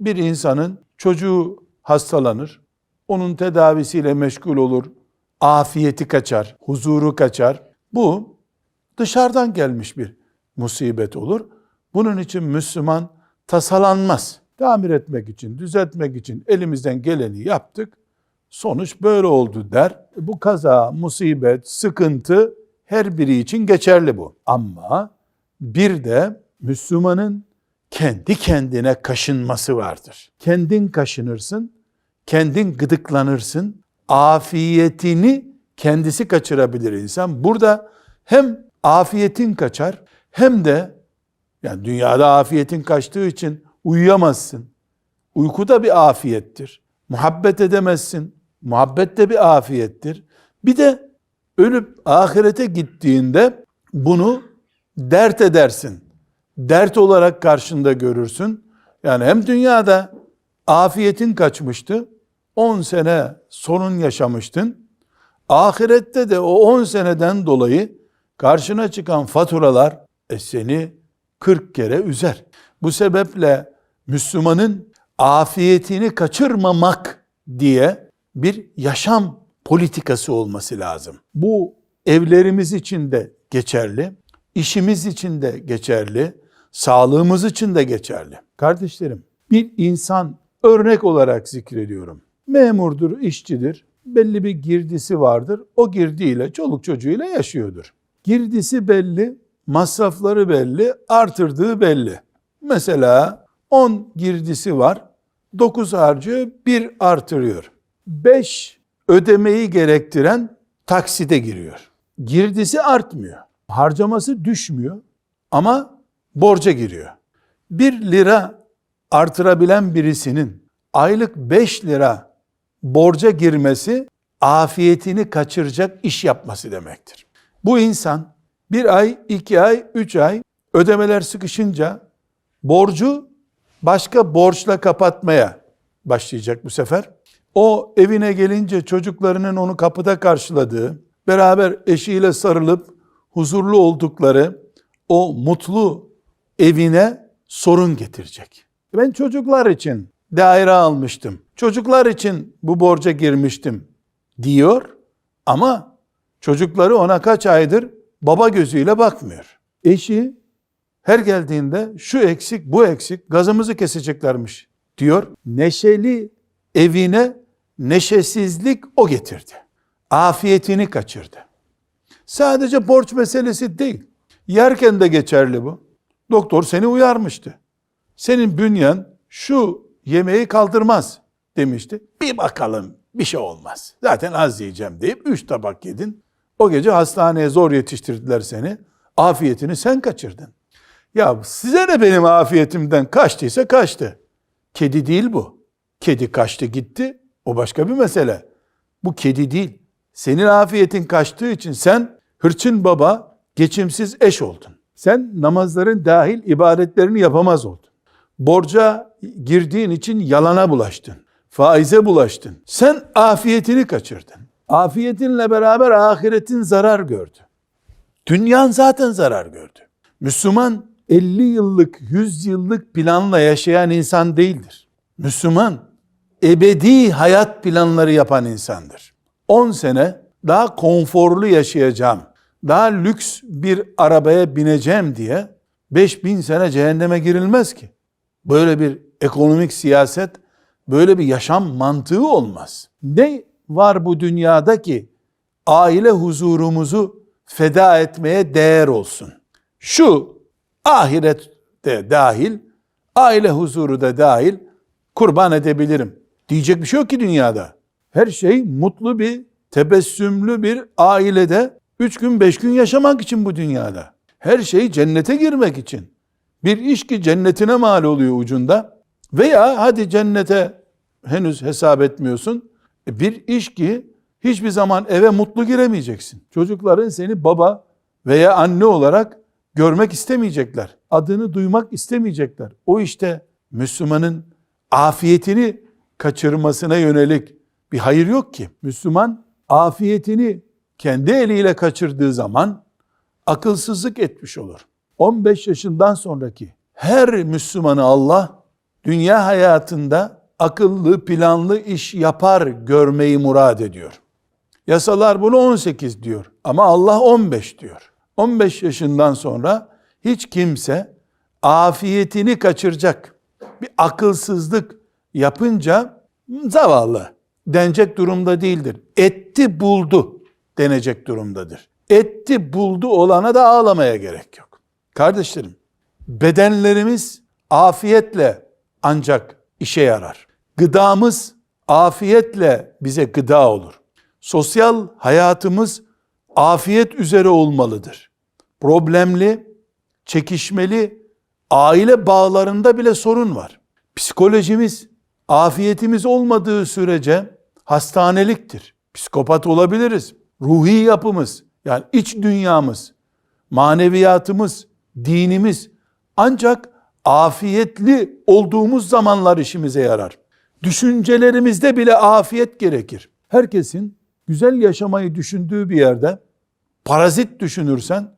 bir insanın çocuğu hastalanır, onun tedavisiyle meşgul olur, afiyeti kaçar, huzuru kaçar. Bu dışarıdan gelmiş bir musibet olur. Bunun için Müslüman tasalanmaz. Tamir etmek için, düzeltmek için elimizden geleni yaptık. Sonuç böyle oldu der. Bu kaza, musibet, sıkıntı her biri için geçerli bu. Ama bir de Müslümanın kendi kendine kaşınması vardır. Kendin kaşınırsın, kendin gıdıklanırsın. Afiyetini kendisi kaçırabilir insan. Burada hem afiyetin kaçar hem de yani dünyada afiyetin kaçtığı için uyuyamazsın. Uyku da bir afiyettir. Muhabbet edemezsin. Muhabbet de bir afiyettir. Bir de ölüp ahirete gittiğinde bunu dert edersin. Dert olarak karşında görürsün. Yani hem dünyada afiyetin kaçmıştı. 10 sene sorun yaşamıştın. Ahirette de o 10 seneden dolayı karşına çıkan faturalar e, seni 40 kere üzer. Bu sebeple Müslümanın afiyetini kaçırmamak diye bir yaşam politikası olması lazım. Bu evlerimiz için de geçerli, işimiz için de geçerli, sağlığımız için de geçerli. Kardeşlerim, bir insan örnek olarak zikrediyorum. Memurdur, işçidir, belli bir girdisi vardır. O girdiyle, çoluk çocuğuyla yaşıyordur. Girdisi belli, masrafları belli, artırdığı belli. Mesela 10 girdisi var, 9 harcıyor, 1 artırıyor. 5 ödemeyi gerektiren taksite giriyor. Girdisi artmıyor. Harcaması düşmüyor ama borca giriyor. 1 lira artırabilen birisinin aylık 5 lira borca girmesi afiyetini kaçıracak iş yapması demektir. Bu insan bir ay, iki ay, üç ay ödemeler sıkışınca borcu başka borçla kapatmaya başlayacak bu sefer. O evine gelince çocuklarının onu kapıda karşıladığı, beraber eşiyle sarılıp huzurlu oldukları o mutlu evine sorun getirecek. Ben çocuklar için daire almıştım. Çocuklar için bu borca girmiştim diyor ama çocukları ona kaç aydır baba gözüyle bakmıyor. Eşi her geldiğinde şu eksik bu eksik gazımızı keseceklermiş diyor. Neşeli evine neşesizlik o getirdi. Afiyetini kaçırdı. Sadece borç meselesi değil. Yerken de geçerli bu. Doktor seni uyarmıştı. Senin bünyen şu yemeği kaldırmaz demişti. Bir bakalım bir şey olmaz. Zaten az yiyeceğim deyip üç tabak yedin. O gece hastaneye zor yetiştirdiler seni. Afiyetini sen kaçırdın. Ya size ne benim afiyetimden kaçtıysa kaçtı. Kedi değil bu. Kedi kaçtı gitti. O başka bir mesele. Bu kedi değil. Senin afiyetin kaçtığı için sen hırçın baba, geçimsiz eş oldun. Sen namazların dahil ibadetlerini yapamaz oldun. Borca girdiğin için yalana bulaştın. Faize bulaştın. Sen afiyetini kaçırdın. Afiyetinle beraber ahiretin zarar gördü. Dünyan zaten zarar gördü. Müslüman 50 yıllık, 100 yıllık planla yaşayan insan değildir. Müslüman ebedi hayat planları yapan insandır. 10 sene daha konforlu yaşayacağım, daha lüks bir arabaya bineceğim diye 5000 sene cehenneme girilmez ki. Böyle bir ekonomik siyaset, böyle bir yaşam mantığı olmaz. Ne var bu dünyada ki aile huzurumuzu feda etmeye değer olsun? Şu ahirette dahil, aile huzuru da dahil kurban edebilirim. Diyecek bir şey yok ki dünyada. Her şey mutlu bir, tebessümlü bir ailede üç gün beş gün yaşamak için bu dünyada. Her şey cennete girmek için. Bir iş ki cennetine mal oluyor ucunda. Veya hadi cennete henüz hesap etmiyorsun. E bir iş ki hiçbir zaman eve mutlu giremeyeceksin. Çocukların seni baba veya anne olarak görmek istemeyecekler. Adını duymak istemeyecekler. O işte Müslümanın afiyetini kaçırmasına yönelik bir hayır yok ki. Müslüman afiyetini kendi eliyle kaçırdığı zaman akılsızlık etmiş olur. 15 yaşından sonraki her Müslümanı Allah dünya hayatında akıllı, planlı iş yapar görmeyi murad ediyor. Yasalar bunu 18 diyor ama Allah 15 diyor. 15 yaşından sonra hiç kimse afiyetini kaçıracak bir akılsızlık yapınca zavallı denecek durumda değildir. Etti buldu denecek durumdadır. Etti buldu olana da ağlamaya gerek yok. Kardeşlerim, bedenlerimiz afiyetle ancak işe yarar. Gıdamız afiyetle bize gıda olur. Sosyal hayatımız afiyet üzere olmalıdır. Problemli, çekişmeli aile bağlarında bile sorun var. Psikolojimiz afiyetimiz olmadığı sürece hastaneliktir. Psikopat olabiliriz. Ruhi yapımız yani iç dünyamız, maneviyatımız, dinimiz ancak afiyetli olduğumuz zamanlar işimize yarar. Düşüncelerimizde bile afiyet gerekir. Herkesin güzel yaşamayı düşündüğü bir yerde parazit düşünürsen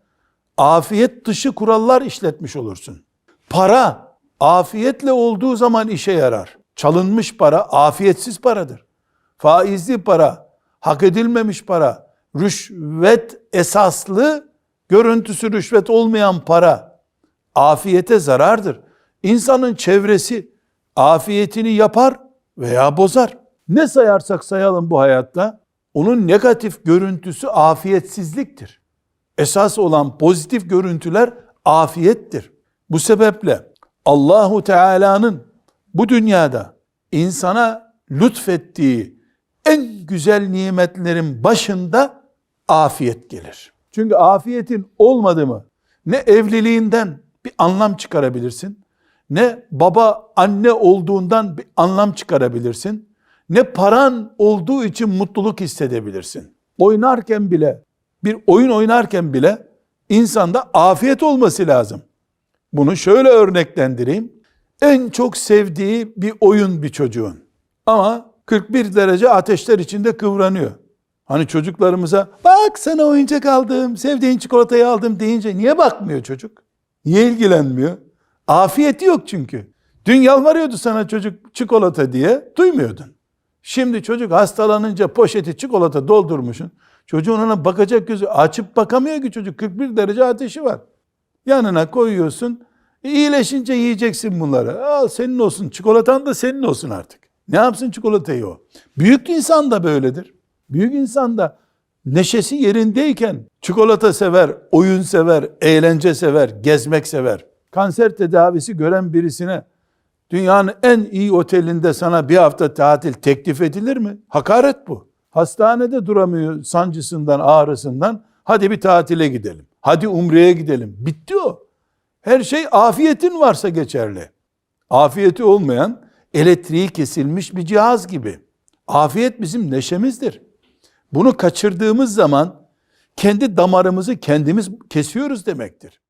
afiyet dışı kurallar işletmiş olursun. Para afiyetle olduğu zaman işe yarar. Çalınmış para afiyetsiz paradır. Faizli para, hak edilmemiş para, rüşvet esaslı, görüntüsü rüşvet olmayan para afiyete zarardır. İnsanın çevresi afiyetini yapar veya bozar. Ne sayarsak sayalım bu hayatta onun negatif görüntüsü afiyetsizliktir. Esas olan pozitif görüntüler afiyettir. Bu sebeple Allahu Teala'nın bu dünyada insana lütfettiği en güzel nimetlerin başında afiyet gelir. Çünkü afiyetin olmadı mı ne evliliğinden bir anlam çıkarabilirsin, ne baba anne olduğundan bir anlam çıkarabilirsin, ne paran olduğu için mutluluk hissedebilirsin. Oynarken bile, bir oyun oynarken bile insanda afiyet olması lazım. Bunu şöyle örneklendireyim. En çok sevdiği bir oyun bir çocuğun. Ama 41 derece ateşler içinde kıvranıyor. Hani çocuklarımıza bak sana oyuncak aldım, sevdiğin çikolatayı aldım deyince niye bakmıyor çocuk? Niye ilgilenmiyor? Afiyeti yok çünkü. Dün yalvarıyordu sana çocuk çikolata diye, duymuyordun. Şimdi çocuk hastalanınca poşeti çikolata doldurmuşsun. Çocuğun ona bakacak gözü açıp bakamıyor ki çocuk 41 derece ateşi var. Yanına koyuyorsun. İyileşince yiyeceksin bunları. Al senin olsun. Çikolatan da senin olsun artık. Ne yapsın çikolatayı o? Büyük insan da böyledir. Büyük insan da neşesi yerindeyken çikolata sever, oyun sever, eğlence sever, gezmek sever. Kanser tedavisi gören birisine dünyanın en iyi otelinde sana bir hafta tatil teklif edilir mi? Hakaret bu. Hastanede duramıyor sancısından, ağrısından. Hadi bir tatile gidelim. Hadi umreye gidelim. Bitti o. Her şey afiyetin varsa geçerli. Afiyeti olmayan elektriği kesilmiş bir cihaz gibi. Afiyet bizim neşemizdir. Bunu kaçırdığımız zaman kendi damarımızı kendimiz kesiyoruz demektir.